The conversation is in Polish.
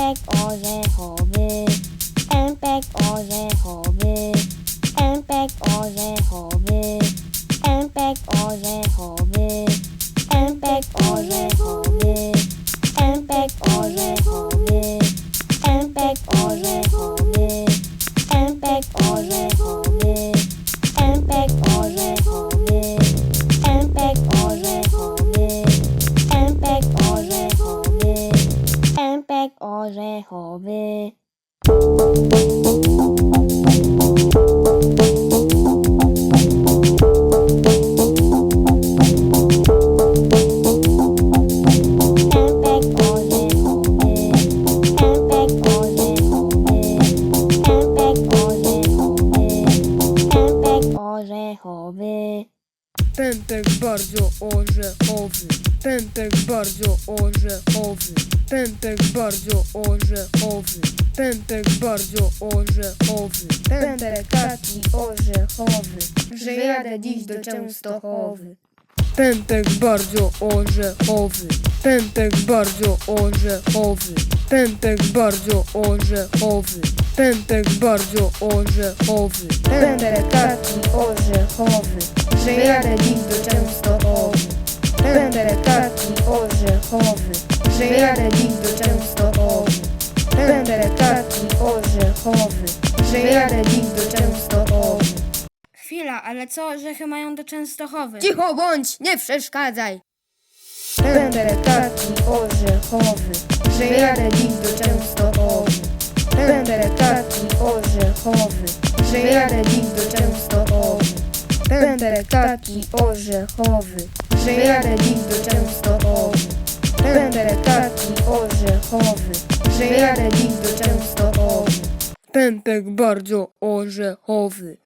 and Oje all the home Oje Hoby. En Pek Oje Hoby. En Pek Oje Hoby. orzechowy. Pępek orzechowy, pępek bardzo orzechowy, pępek bardzo orzechowy, pępek bardzo orzechowy, pępek taki orzechowy, że jadę dziś do Częstochowy. Pępek bardzo orzechowy, pępek bardzo orzechowy, pępek bardzo orzechowy, pępek bardzo orzechowy, pępek taki orzechowy, że jadę dziś do Częstochowy. Pępek taki orzechowy, że jadę dziś do Częstochowy. Pępek taki orzechowy, że jadę dziś do Częstochowy. Chwila, ale co orzechy mają do Częstochowy? Cicho bądź, nie przeszkadzaj. Pępek taki orzechowy, że jadę dziś do Częstochowy. Pępek taki orzechowy, że jadę dziś do Częstochowy. Pępek taki orzechowy, że jadę dziś do Częstochowy. Pępek taki orzechowy, że jadę dziś do Częstochowy. Pępek bardzo orzechowy,